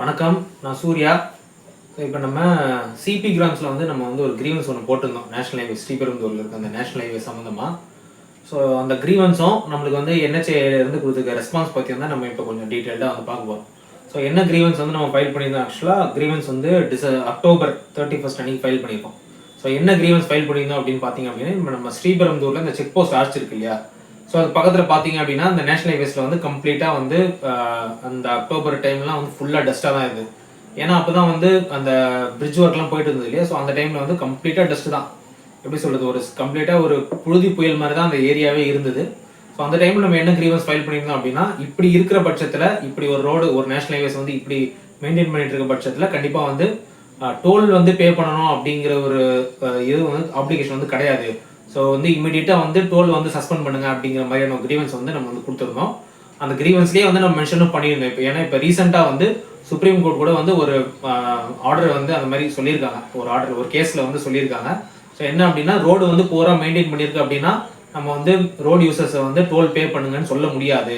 வணக்கம் நான் சூர்யா. இப்போ நம்ம சிபி கிராம்ஸில் வந்து நம்ம வந்து ஒரு கிரீவன்ஸ் ஒன்று போட்டிருந்தோம். நேஷனல் ஹைவே ஸ்ரீபெரும்புதூரில் இருக்க அந்த நேஷனல் ஹைவே சம்மந்தமாக ஸோ அந்த கிரீவன்ஸும் நம்மளுக்கு வந்து NHA கொடுத்துருக்க ரெஸ்பான்ஸ் பற்றி வந்து நம்ம இப்போ கொஞ்சம் டீட்டெயில்டாக வந்து பார்க்க போகிறோம் ஸோ என்ன கிரீவன்ஸ் வந்து நம்ம ஃபைல் பண்ணியிருந்தோம் ஆக்சுவலாக கிரீவன்ஸ் வந்து டிச அக்டோபர் தேர்ட்டி ஃபஸ்ட் அன்னைக்கு ஃபைல் பண்ணியிருக்கோம். ஸோ என்ன கிரீவன்ஸ் ஃபைல் பண்ணியிருந்தோம் அப்படின்னு பார்த்தீங்க அப்படின்னா இப்போ நம்ம ஸ்ரீபெரும்புதூரில் இந்த செக் போஸ்ட் ஆர்ச் இருக்கு இல்லையா? ஸோ அது பக்கத்தில் பார்த்தீங்க அப்படின்னா அந்த நேஷனல் ஹைவேஸில் வந்து கம்ப்ளீட்டாக வந்து அந்த அக்டோபர் டைம்லாம் வந்து ஃபுல்லாக டஸ்ட்டாக தான் இருந்தது ஏன்னா அப்போ தான் வந்து அந்த பிரிட்ஜ் ஒர்க்லாம் போயிட்டு இருந்தது இல்லையா? ஸோ அந்த டைமில் வந்து கம்ப்ளீட்டாக டஸ்ட்டு தான். எப்படி சொல்கிறது ஒரு கம்ப்ளீட்டாக ஒரு புழுதி புயல் மாதிரி தான் அந்த ஏரியாவே இருந்தது. ஸோ அந்த டைமில் நம்ம என்ன கிரீவன்ஸ் ஃபைல் பண்ணியிருந்தோம் அப்படின்னா இப்படி இருக்கிற பட்சத்தில் இப்படி ஒரு ரோடு ஒரு நேஷனல் ஹைவேஸ் வந்து இப்படி மெயின்டைன் பண்ணிட்டு இருக்க பட்சத்தில் கண்டிப்பாக வந்து டோல் வந்து பே பண்ணணும் அப்படிங்கிற ஒரு இது வந்து அப்ளிகேஷன் வந்து கிடையாது. ஸோ வந்து இமீடியட்டாக வந்து டோல் வந்து சஸ்பெண்ட் பண்ணுங்க அப்படிங்கிற மாதிரியான கிரீவன்ஸ் வந்து நம்ம வந்து கொடுத்துருந்தோம். அந்த கிரீவன்ஸ்லேயே வந்து நம்ம மென்ஷனும் பண்ணியிருந்தோம். இப்போ ஏன்னா இப்போ ரீசெண்டாக வந்து சுப்ரீம் கோர்ட் கூட வந்து ஒரு ஆர்டர் வந்து அந்த மாதிரி சொல்லியிருக்காங்க. ஒரு ஆர்டர் ஒரு கேஸில் வந்து சொல்லியிருக்காங்க. ஸோ என்ன அப்படின்னா ரோடு வந்து பூரா மெயின்டைன் பண்ணியிருக்கு அப்படின்னா நம்ம வந்து ரோடு யூசர்ஸை வந்து டோல் பே பண்ணுங்கன்னு சொல்ல முடியாது.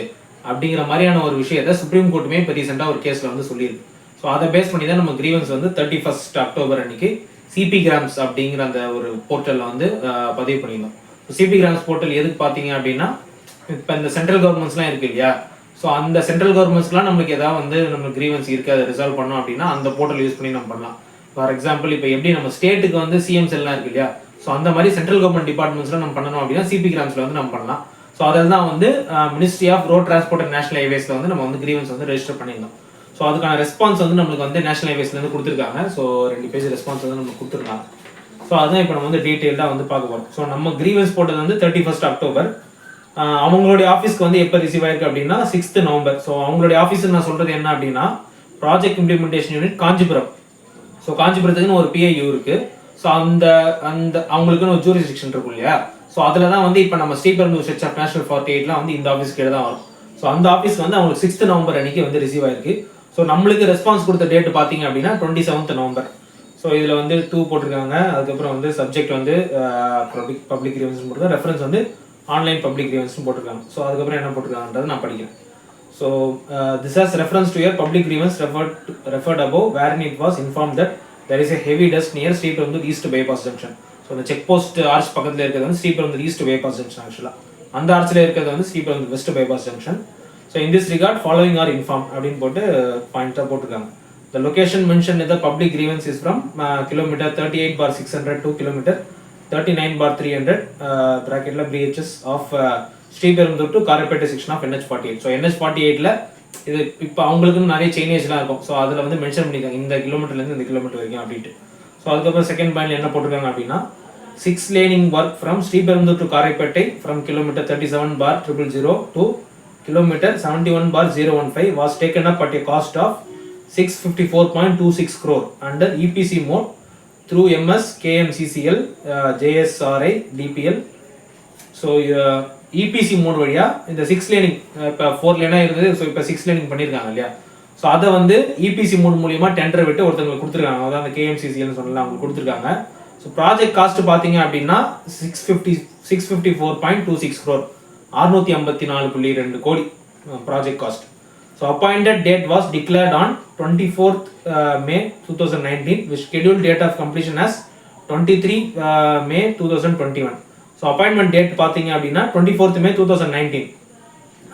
அப்படிங்கிற மாதிரியான ஒரு விஷயத்தை சுப்ரீம் கோர்ட்டுமே இப்போ ரீசெண்டாக ஒரு கேஸில் வந்து சொல்லியிருக்கு. ஸோ அதை பேஸ் பண்ணி தான் நம்ம கிரீவன்ஸ் வந்து தேர்ட்டி ஃபர்ஸ்ட் அக்டோபர் அன்னைக்கு சிபி கிராம்ஸ் அப்படிங்கிற அந்த ஒரு போர்ட்டலில் வந்து பதிவு பண்ணியிருந்தோம் சிபி கிராம்ஸ் போர்ட்டல் எதுக்கு பார்த்தீங்க அப்படின்னா இப்போ இந்த சென்ட்ரல் கவர்மெண்ட்ஸ்லாம் இருக்கு இல்லையா? ஸோ அந்த சென்ட்ரல் கவர்மெண்ட்ஸ்லாம் நம்மளுக்கு ஏதாவது வந்து நம்ம கிரீவன்ஸ் இருக்கு அதை ரிசால்வ் பண்ணோம் அப்படின்னா அந்த போர்ட்டல் யூஸ் பண்ணி நம்ம பண்ணலாம். ஃபார் எக்ஸாம்பிள் இப்போ எப்படி நம்ம ஸ்டேட்டுக்கு வந்து சிஎம்ஸ் எல்லாம் இருக்கு இல்லையா? ஸோ அந்த மாதிரி சென்ட்ரல் கவர்மெண்ட் டிபார்ட்மெண்ட்ஸ்லாம் நம்ம பண்ணணும் அப்படின்னா சிபி கிராம்ஸ்ல வந்து நம்ம பண்ணலாம். ஸோ அதில் தான் வந்து ministry of road transport and national ஹைவேஸில் வந்து நம்ம வந்து கிரீவன்ஸ் வந்து ரெஜிஸ்டர் பண்ணியிருந்தோம். ஸோ அதுக்கான ரெஸ்பான்ஸ் வந்து நம்மளுக்கு வந்து நேஷனல் ஹைவேஸ்லேருந்து கொடுத்துருக்காங்க. ஸோ ரெண்டு பேஜ் ரெஸ்பான்ஸ் வந்து நம்ம கொடுத்துருக்காங்க. ஸோ அதான் இப்போ நம்ம வந்து டீட்டெயில்டாக வந்து பார்க்க போகிறோம் ஸோ நம்ம கிரீவன்ஸ் போட்டது வந்து தேர்ட்டி ஃபஸ்ட் அக்டோபர் அவங்களுடைய ஆஃபீஸ்க்கு வந்து எப்போ ரிசீவ் ஆயிருக்கு அப்படின்னா சிக்ஸ்த் நவம்பர் ஸோ அவங்களுடைய ஆஃபீஸில் நான் சொல்கிறது என்ன அப்படின்னா project implementation unit Kanchipuram. So காஞ்சிபுரத்துக்குன்னு ஒரு பிஐயூ இருக்குது ஸோ அந்த அந்த அவங்களுக்குன்னு ஒரு ஜூரிஸ்டிக்ஷன் இருக்கும் இல்லையா? ஸோ அதில் தான் வந்து இப்போ நம்ம Sriperumbudur stretch of national forty எயிட்லாம் வந்து இந்த ஆஃபீஸ் கீழே தான் வரும். ஸோ அந்த ஆஃபீஸ் வந்து அவங்களுக்கு சிக்ஸ்த் நவம்பர் அன்னைக்கு வந்து ரிசீவ் ஆயிருக்கு. ஸோ நம்மளுக்கு ரெஸ்பான்ஸ் கொடுத்த டேட் பார்த்தீங்க அப்படின்னா டுவெண்ட்டி செவன்த் நவம்பர் ஸோ இதில் வந்து டூ போட்டிருக்காங்க. அதுக்கப்புறம் வந்து சப்ஜெக்ட் வந்து பப்ளிக் பப்ளிக் ரிவன்ஸ் போட்டிருக்காங்க. ரெஃபரன்ஸ் வந்து ஆன்லைன் பப்ளிக் ரிவன்ஸ் போட்டிருக்காங்க. ஸோ அதுக்கப்புறம் என்ன போட்டிருக்காங்கன்றது நான் படிக்கிறேன். So this has reference to your public grievance referred referred above where it was inform that there is a heavy dust near Sriperumbudur east bypass junction so அந்த check post arch பக்கத்தில் இருக்கிறது வந்து Sriperumbudur east bypass junction ஆக்சுவலாக அந்த ஆர்ச்சில் இருக்கிறது வந்து Sriperumbudur west bypass junction so in this regard following are inform அப்படின்னு போட்டு பாயிண்ட்டாக போட்டிருக்காங்க. The location mentioned in the public grievance is from uh, kilometer 38 bar 600 to kilometer 39 bar 300 uh, bracket la PHS of Sriperumbudur to Karapettai section of NH forty eight so NH forty எயிட்ல இது இப்போ அவங்களுக்குன்னு நிறைய சேஞ்சஸ்லாம் இருக்கும். So அதில் வந்து mention பண்ணியிருக்காங்க இந்த கிலோமீட்டர்லேருந்து இந்த கிலோமீட்டர் வரைக்கும் அப்படின்ட்டு. ஸோ அதுக்கப்புறம் செகண்ட் பாயிண்ட் என்ன போட்டிருக்காங்க அப்படின்னா six laning work from Sriperumbudur to Karaipettai from kilometre thirty seven bar triple zero to kilometre seventy one bar zero one five was taken up at a cost of 654.26 crore under EPC mode through MS KMCCL uh, JSRI DPL so EPC uh, mode வழியாக இந்த six laning இப்போ four லேனாக இருந்தது. So இப்போ six Lanning பண்ணியிருக்காங்க இல்லையா? So அதை வந்து இபிசி மோட் மூலியமாக டெண்டர் விட்டு ஒருத்தவங்களுக்கு கொடுத்துருக்காங்க. அதான் அந்த கேஎம்சிசிஎல்னு சொல்லலாம் அவங்களுக்கு கொடுத்துருக்காங்க. ஸோ ப்ராஜெக்ட் காஸ்ட் பார்த்தீங்க அப்படின்னா six fifty six fifty four point two six crore அறுநூத்தி ஐம்பத்தி நாலு புள்ளி ரெண்டு கோடி project cost so appointed date was declared on twenty fourth May two thousand nineteen which schedule date of completion as twenty three May two thousand twenty one so appointment date பார்த்தீங்க அப்படின்னா twenty fourth May two thousand nineteen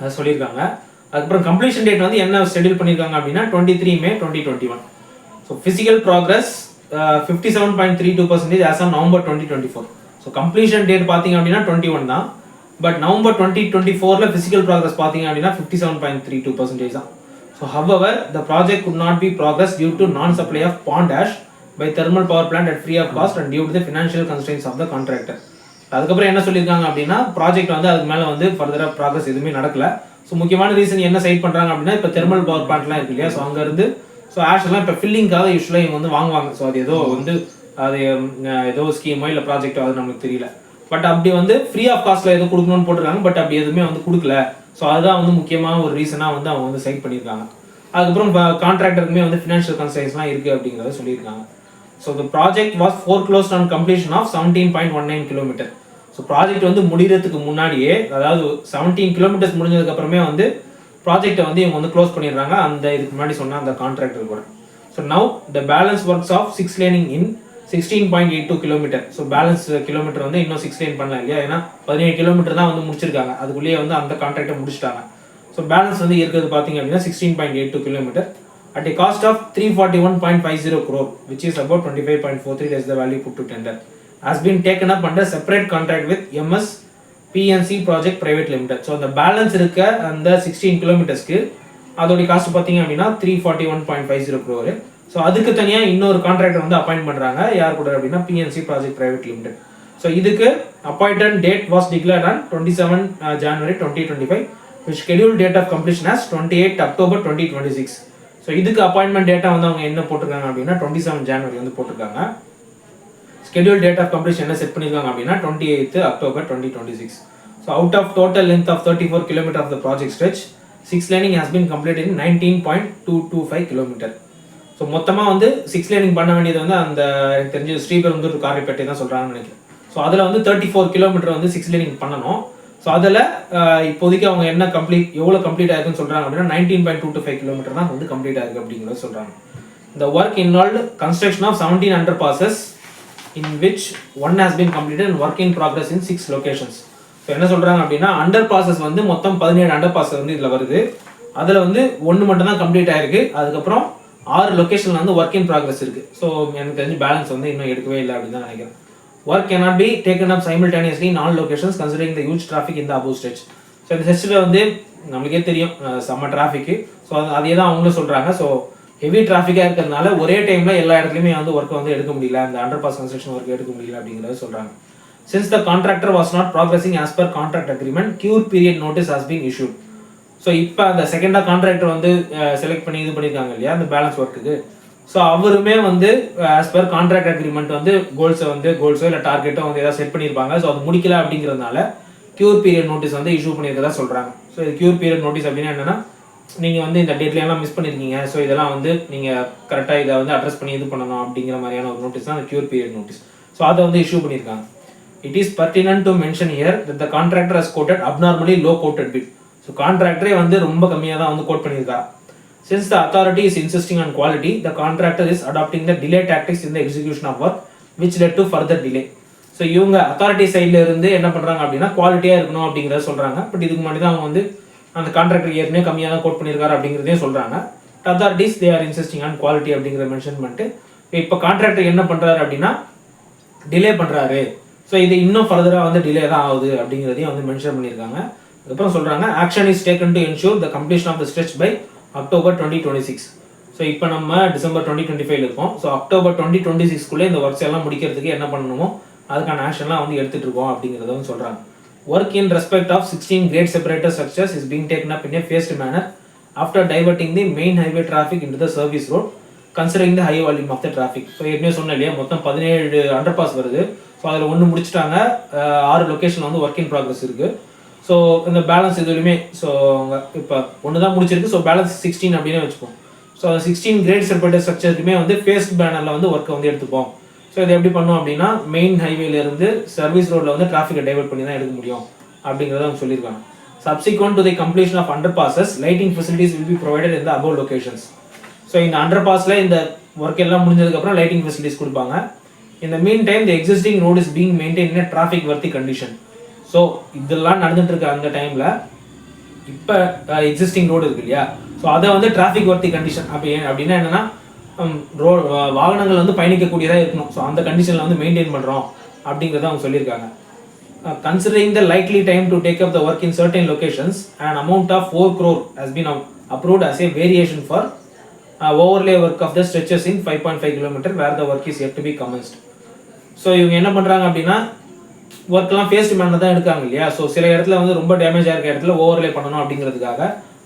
அது சொல்லியிருக்காங்க. அதுக்கப்புறம் completion date வந்து என்ன schedule பண்ணியிருக்காங்க அப்படின்னா twenty three May twenty twenty one so physical progress fifty seven point three two percentage as on November twenty twenty four so completion date பார்த்தீங்க அப்படின்னா twenty one தான். பட் நவம்பர் டுவெண்ட்டி டுவெண்ட்டி ஃபோரில் physical progress பார்த்தீங்க அப்படின்னா fifty seven point three two percentage தான். So however the project could not be progress due to non supply of pond ash by thermal power plant at free of cost and due to the financial constraints of the contractor அதுக்கப்புறம் என்ன சொல்லியிருக்காங்க அப்படின்னா project வந்து அதுக்கு மேலே வந்து ஃபர்தராக progress எதுவுமே நடக்கல. ஸோ முக்கியமான ரீசன் என்ன சைட் பண்ணுறாங்க அப்படின்னா இப்போ தெர்மல் பவர் பிளான்ட்லாம் இருக்கு இல்லையா? ஸோ அங்கேருந்து ஸோ ஆஷ் எல்லாம் இப்போ ஃபில்லிங்காக யூஸ்வலாக இவங்க வந்து வாங்குவாங்க. ஸோ அது ஏதோ வந்து அது ஏதோ ஸ்கீமோ இல்லை ப்ராஜெக்டோ அது நமக்கு தெரியல. பட் அப்படி வந்து ஃப்ரீ ஆஃப் காஸ்ட்ல எதுவும் கொடுக்கணும்னு போட்டிருக்காங்க. பட் அப்படி எதுவுமே வந்து கொடுக்கல. ஸோ அதுதான் வந்து முக்கியமான ஒரு ரீசனாக வந்து அவங்க வந்து சைட் பண்ணியிருக்காங்க. அதுக்கப்புறம் கான்ட்ராக்டருக்குமே வந்து ஃபினான்ஷியல் கன்சைன்ஸ்லாம் இருக்குது அப்படிங்கிறத சொல்லியிருக்காங்க. So the project was foreclose on completion of seventeen point one nine kilometre so project வந்து முடிகிறதுக்கு முன்னாடியே அதாவது செவன்டீன் கிலோமீட்டர்ஸ் முடிஞ்சதுக்கப்புறமே வந்து ப்ராஜெக்ட்டை வந்து இவங்க வந்து க்ளோஸ் பண்ணிடுறாங்க. அந்த இதுக்கு முன்னாடி சொன்ன அந்த கான்ட்ராக்டர் கூட. So now the balance works of six laning in sixteen point eight two kilometre so balance kilometre வந்து இன்னும் சிக்ஸ்டீன் பண்ணலாம் பண்ணல இல்லையா? ஏன்னா பதினேழு கிலோமீட்டர் தான் வந்து முடிச்சிருக்காங்க. அதுக்குள்ளேயே வந்து அந்த கான்ட்ராக்டை முடிச்சிட்டாங்க. ஸோ பேலன்ஸ் வந்து இருக்கிறது பார்த்தீங்க அப்படின்னா sixteen point eight two kilometre at a cost of 341.50 crore, which is about 25.43 as the value put to tender has been taken up under separate contract with MS PNC project private limited so அந்த balance இருக்க அந்த sixteen கிலோமீட்டர்ஸ்க்கு அதோடைய cost பார்த்தீங்க அப்படின்னா three forty one point five zero crore so அதுக்கு தனியாக இன்னொரு கான்ட்ராக்டர் வந்து அப்பாயிண்ட் பண்ணுறாங்க யார் கூட அப்படின்னா PNC project private limited so இதுக்கு appoint date was declared on twenty seven January twenty twenty five which scheduled date of completion as twenty eight October twenty twenty six so இதுக்கு appointment data வந்து அவங்க என்ன போட்டிருக்காங்க அப்படின்னா twenty seven January வந்து போட்டிருக்காங்க. Schedule date of completion என்ன set பண்ணியிருக்காங்க அப்படின்னா twenty eighth October twenty twenty six so out of total length of thirty four kilometre of the project stretch six laning has been complete in nineteen point two two five kilometre so மொத்தமாக வந்து six Lanning பண்ண வேண்டியது வந்து அந்த எனக்கு தெரிஞ்சு ஸ்ரீபெரும்புதூர் காரைப்பேட்டை தான் சொல்கிறாங்கன்னு நினைக்கிறேன். ஸோ அதில் வந்து தேர்ட்டி ஃபோர் கிலோமீட்டர் வந்து சிக்ஸ் லேனிங் பண்ணணும். ஸோ அதில் இப்போதைக்கு அவங்க என்ன கம்ப்ளீட் எவ்வளோ கம்ப்ளீட் ஆயிருக்குன்னு சொல்கிறாங்க அப்படின்னா nineteen point two two five kilometre தான் வந்து கம்ப்ளீட் ஆயிருக்கு அப்படிங்கிறத சொல்கிறாங்க இந்த work involved construction of seventeen underpasses in which one has been complete and work in progress in six locations so என்ன சொல்கிறாங்க அப்படின்னா அண்டர் பாசஸ் வந்து மொத்தம் பதினேழு அண்டர் பாசஸ் வந்து இதில் வருது. அதில் வந்து ஒன்று மட்டும் தான் கம்ப்ளீட் ஆயிருக்கு. அதுக்கப்புறம் ஆறு லொகேஷனில் வந்து ஒர்க் இன் ப்ராக்ரஸ் இருக்குது ஸோ எனக்கு தெரிஞ்சு பேலன்ஸ் வந்து இன்னும் எடுக்கவே இல்லை அப்படின்னு தான் நினைக்கிறேன். Work cannot be taken up simultaneously in all locations considering the huge traffic in the above so இந்த ஸ்ட்ரெச்சில் வந்து நம்மளுக்கே தெரியும் செம்ம டிராஃபிக்கு ஸோ அது அதே தான் அவங்களும் சொல்கிறாங்க ஸோ ஹெவி டிராஃபிக்காக இருக்கிறதுனால ஒரே டைமில் எல்லா இடத்துலையுமே வந்து ஒர்க்கை வந்து எடுக்க முடியல. அந்த அண்டர் பாஸ் கன்ஸ்ட்ரக்ஷன் ஒர்க் எடுக்க முடியல அப்படிங்கிறத சொல்கிறாங்க since the contractor was not progressing as per contract agreement cure period notice has been issued so இப்போ அந்த செகண்டாக கான்ட்ராக்டர் வந்து செலக்ட் பண்ணி இது பண்ணியிருக்காங்க இல்லையா அந்த பேலன்ஸ் ஒர்க்குக்கு ஸோ அவருமே வந்து ஆஸ் பர் கான்ட்ராக்ட் அக்ரிமெண்ட் வந்து கோல்ஸை வந்து கோல்ஸோ இல்லை டார்கெட்டோ வந்து ஏதாவது செட் பண்ணியிருப்பாங்க ஸோ அது முடிக்கல அப்படிங்கிறதுனால க்யூர் பீரியட் நோட்டீஸ் வந்து இஷ்யூ பண்ணியிருக்கதா சொல்கிறாங்க ஸோ இது க்யூர் பீரியட் நோட்டீஸ் அப்படின்னா என்னென்னா நீங்கள் வந்து இந்த டேட்லையெல்லாம் மிஸ் பண்ணியிருக்கீங்க ஸோ இதெல்லாம் வந்து நீங்கள் கரெக்டாக இதை வந்து அட்ரஸ் பண்ணி இது பண்ணணும் அப்படிங்கிற மாதிரியான ஒரு நோட்டீஸ் தான் அந்த க்யூர் பீரியட் நோட்டீஸ் ஸோ அதை வந்து இஷ்யூ பண்ணியிருக்காங்க it is pertinent to mention here that the contractor has quoted abnormally low quoted bid so கான்ட்ராக்டரே வந்து ரொம்ப கம்மியாக தான் வந்து கோட் பண்ணியிருக்காரு? Since the authority is insisting on quality the contractor is adopting the delay tactics இந்த execution of work which led to further delay so இவங்க authority சைடில் இருந்து என்ன பண்ணுறாங்க அப்படின்னா குவாலிட்டியாக இருக்கணும் அப்படிங்கிறத சொல்கிறாங்க பட் இதுக்கு முன்னாடி தான் அவங்க வந்து அந்த கான்ட்ராக்டர் ஏற்கனவே கம்மியாக தான் கோட் பண்ணியிருக்காரு அப்படிங்கிறதையும் சொல்கிறாங்க authorities they are insisting on quality அப்படிங்கிற மென்ஷன் பண்ணிட்டு இப்போ கான்ட்ராக்டர் என்ன பண்ணுறாரு அப்படின்னா டிலே பண்ணுறாரு ஸோ இது இன்னும் ஃபர்தராக வந்து டிலே தான் ஆகுது அப்படிங்கிறதையும் வந்து மென்ஷன் பண்ணியிருக்காங்க. அதுக்கப்புறம் சொல்கிறாங்க action is taken to ensure the completion of the stretch by October twenty twenty six so இப்போ நம்ம டிசம்பர் டுவெண்ட்டி டுவெண்ட்டி ஃபைவ் இருக்கோம். ஸோ அக்டோபர் டுவெண்ட்டி டுவெண்ட்டி சிக்ஸ்க்குள்ளே இந்த ஒர்க்ஸ் எல்லாம் முடிக்கிறதுக்கு என்ன பண்ணணுமோ அதுக்கான ஆக்ஷன்லாம் வந்து எடுத்துகிட்டு இருக்கோம் அப்படிங்கிறத வந்து சொல்கிறாங்க work in respect of sixteen grade separator structures is being taken up in a phased manner after diverting the main highway traffic in the service road considering the high volume of the traffic so ஏற்கனவே சொன்னேன் இல்லையா மொத்தம் பதினேழு under pass வருது. So அதில் ஒன்று முடிச்சிட்டாங்க. ஆறு லொக்கேஷன் வந்து ஒர்க் இன் ப்ராக்ரஸ் இருக்குது ஸோ இந்த பேலன்ஸ் இதுலையுமே ஸோ அவங்க இப்போ ஒன்று தான் முடிச்சிருக்கு ஸோ பேலன்ஸ் சிக்ஸ்டீன் அப்படின்னு வச்சுப்போம் ஸோ அந்த சிக்ஸ்டீன் கிரேட் செப்பரேட்டர் ஸ்ட்ரக்சருக்குமே வந்து ஃபேஸ்ட் பேனரில் வந்து ஒர்க்கை வந்து எடுத்துப்போம். ஸோ இதை எப்படி பண்ணோம் அப்படின்னா மெயின் ஹைவேலேருந்து சர்வீஸ் ரோட்டில் வந்து டிராஃபிக்கை டைவர்ட் பண்ணி தான் எடுக்க முடியும் அப்படிங்கிறத அவங்க சொல்லியிருக்காங்க. Subsequent to the completion of underpasses lighting facilities will be provided இந்த அபவ் லொக்கேஷன்ஸ் ஸோ இந்த அண்டர் பாஸில் இந்த ஒர்க் எல்லாம் முடிஞ்சதுக்கப்புறம் லைட்டிங் ஃபெசிலிட்டிஸ் கொடுப்பாங்க. இந்த meantime the existing road is being maintain in traffic worthy condition so இதெல்லாம் நடந்துட்டு இருக்க அந்த டைமில் இப்போ எக்ஸிஸ்டிங் ரோடு இருக்கு இல்லையா? ஸோ அதை வந்து டிராஃபிக் ஒர்த்தி கண்டிஷன் அப்படி அப்படின்னா என்னன்னா ரோ வாகனங்கள் வந்து பயணிக்கக்கூடியதாக இருக்கணும். ஸோ அந்த கண்டிஷனில் வந்து மெயின்டைன் பண்ணுறோம் அப்படிங்கிறத அவங்க சொல்லியிருக்காங்க. Considering the likely time to take up the work in certain locations and amount of four crore has been approved as a variation for overlay work of the stretches in five point five kilometre where the work is yet to be commenced so இவங்க என்ன பண்ணுறாங்க அப்படின்னா ஒர்க்லாம் faced மேனில் தான் எடுக்காங்க இல்லையா? So சில இடத்துல வந்து ரொம்ப டேமேஜ் ஆயிருக்க இடத்துல ஓவர்லே பண்ணணும் அப்படிங்கிறதுக்காக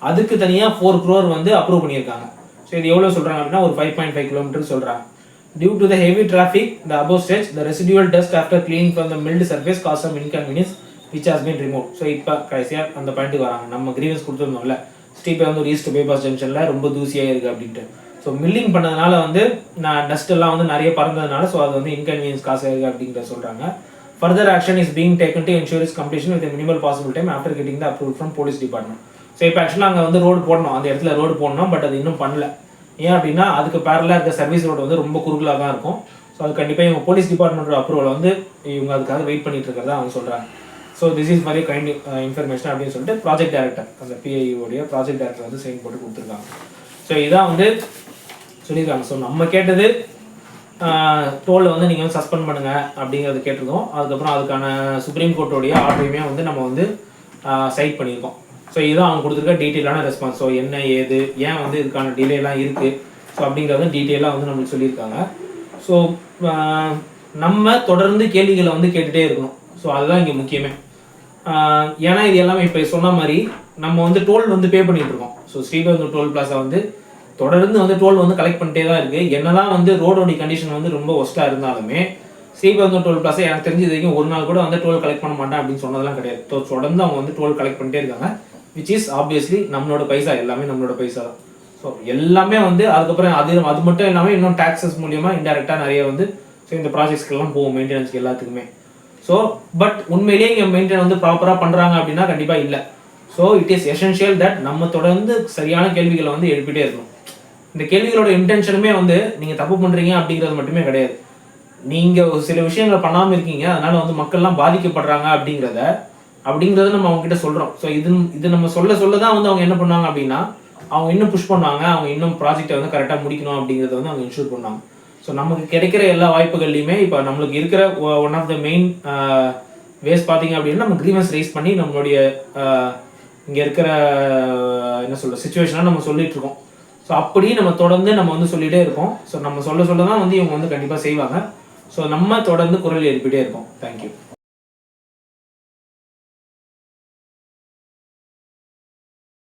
அதுக்கு தனியாக ஃபோர் க்ரோர் வந்து அப்ரூவ் பண்ணியிருக்காங்க. ஸோ இது எவ்வளோ சொல்கிறாங்க அப்படின்னா ஒரு ஃபைவ் பாயிண்ட் ஃபைவ் கிலோமீட்டர் சொல்கிறாங்க due to the heavy traffic the above stage the residual dust after clean from the milled service cause of inconvenience which has been remove so இப்போ கடைசியாக அந்த பாயிண்ட்டுக்கு வராங்க. நம்ம கிரீவன்ஸ் கொடுத்துருந்தோம்ல. ஸ்டீப்பே வந்து ஒரு ஈஸ்ட் பைபாஸ் ஜங்ஷனில் ரொம்ப தூசியாக இருக்குது அப்படின்ட்டு. ஸோ மில்லிங் பண்ணதுனால வந்து நான் டஸ்ட் எல்லாம் வந்து நிறைய பறந்ததுனால ஸோ அது வந்து இன்கன்வீனியன்ஸ் காசு இருக்குது அப்படிங்கிற சொல்கிறாங்க further action is being taken to ensure its completion with a minimal possible time after getting the approval from police department. So இப்போ ஆக்சுவலாக அங்கே வந்து ரோடு போடணும். அந்த இடத்துல ரோடு போடணும் பட் அது இன்னும் பண்ணல. ஏன் அப்படின்னா அதுக்கு பேரலாக இருக்க சர்வீஸ் ரோடு வந்து ரொம்ப குறுகலாக தான் இருக்கும். ஸோ அது கண்டிப்பாக இவங்க போலீஸ் டிபார்ட்மெண்ட் அப்ரூவல் வந்து இவங்க அதுக்காக வெயிட் பண்ணிட்டு இருக்கிறதா அவங்க சொல்கிறாங்க ஸோ திஸ் இஸ் மாதிரி கைண்ட் இன்ஃபர்மேஷன் அப்படின்னு சொல்லிட்டு ப்ராஜெக்ட் டேரக்டர் அந்த பிஐஓடைய ப்ராஜெக்ட் டேரக்டர் வந்து சைன் போட்டு கொடுத்துருக்காங்க. ஸோ இதான் வந்து சொல்லியிருக்காங்க. ஸோ நம்ம கேட்டது டோலில் வந்து நீங்கள் வந்து சஸ்பெண்ட் பண்ணுங்க அப்படிங்கிறது கேட்டிருக்கோம் அதுக்கப்புறம் அதுக்கான சுப்ரீம் கோர்ட்டோடைய ஆர்டரையுமே வந்து நம்ம வந்து சைட் பண்ணியிருக்கோம். ஸோ இதுதான் அவங்க கொடுத்துருக்க டீட்டெயிலான ரெஸ்பான்ஸ் ஸோ என்ன ஏது ஏன் வந்து இதுக்கான டிலேலாம் இருக்குது ஸோ அப்படிங்கிறத டீட்டெயிலாக வந்து நம்மளுக்கு சொல்லியிருக்காங்க. ஸோ நம்ம தொடர்ந்து கேள்விகளை வந்து கேட்டுகிட்டே இருக்கணும். ஸோ அதுதான் இங்கே முக்கியமே. ஏன்னா இது எல்லாமே இப்போ சொன்ன மாதிரி நம்ம வந்து டோல் வந்து பே பண்ணிகிட்ருக்கோம் இருக்கோம். ஸோ ஸ்ரீபெரும்புதூர் டோல் பிளாஸா வந்து தொடர்ந்து வந்து டோல் வந்து கலெக்ட் பண்ணிட்டே தான் இருக்குது என்னதான் வந்து ரோடோடைய கண்டிஷன் வந்து ரொம்ப ஒஸ்ட்டாக இருந்தாலுமே ஸ்ரீபெரும்புதூர் டோல் பிளாஸை எனக்கு தெரிஞ்ச இது வரைக்கும் ஒரு நாள் கூட வந்து டோல் கலெக்ட் பண்ண மாட்டேன் அப்படின்னு சொன்னதெல்லாம் கிடையாது. தொடர்ந்து அவங்க வந்து டோல் கலெக்ட் பண்ணிட்டே இருக்காங்க. விச் இஸ் ஆப்வியஸ்லி நம்மளோட பைசா எல்லாமே நம்மளோட பைசா தான். ஸோ எல்லாமே வந்து அதுக்கப்புறம் அது அது மட்டும் இல்லாமல் இன்னும் டாக்ஸஸ் மூலியமாக இன்டெரக்டாக நிறைய வந்து ஸோ இந்த ப்ராஜெக்ட்ஸ்க்கெல்லாம் போகும் மெயின்டெனன்ஸ்க்கு எல்லாத்துக்குமே. ஸோ பட் உண்மையிலேயே இங்கே மெயின்டைன் வந்து ப்ராப்பராக பண்ணுறாங்க அப்படின்னா கண்டிப்பாக இல்லை. So it is essential that நம்ம தொடர்ந்து சரியான கேள்விகளை வந்து எழுப்பிட்டே இருக்கணும். இந்த கேள்விகளோட இன்டென்ஷனுமே வந்து நீங்கள் தப்பு பண்ணுறீங்க அப்படிங்கிறது மட்டுமே கிடையாது. நீங்கள் ஒரு சில விஷயங்களை பண்ணாமல் இருக்கீங்க அதனால வந்து மக்கள்லாம் பாதிக்கப்படுறாங்க அப்படிங்கிறத அப்படிங்கிறத நம்ம அவங்ககிட்ட சொல்கிறோம் ஸோ இது இது நம்ம சொல்ல சொல்ல தான் வந்து அவங்க என்ன பண்ணுவாங்க அப்படின்னா அவங்க இன்னும் புஷ் பண்ணுவாங்க அவங்க இன்னும் ப்ராஜெக்டை வந்து கரெக்டாக முடிக்கணும் அப்படிங்கிறத வந்து அவங்க இன்ஷூர் பண்ணுவாங்க. ஸோ நமக்கு கிடைக்கிற எல்லா வாய்ப்புகள்லையுமே இப்போ நம்மளுக்கு இருக்கிற one of the main ways பார்த்தீங்க அப்படின்னா நம்ம கிரீவன்ஸ் ரைஸ் பண்ணி நம்மளுடைய இங்கே இருக்கிற என்ன சொல்ற சுச்சுவேஷனாக நம்ம சொல்லிட்டு இருக்கோம். ஸோ அப்படியே நம்ம தொடர்ந்து நம்ம வந்து சொல்லிகிட்டே இருக்கோம் ஸோ நம்ம சொல்ல சொல்ல தான் வந்து இவங்க வந்து கண்டிப்பாக செய்வாங்க. ஸோ நம்ம தொடர்ந்து குரல் எழுப்பிட்டே இருக்கோம் தேங்க்யூ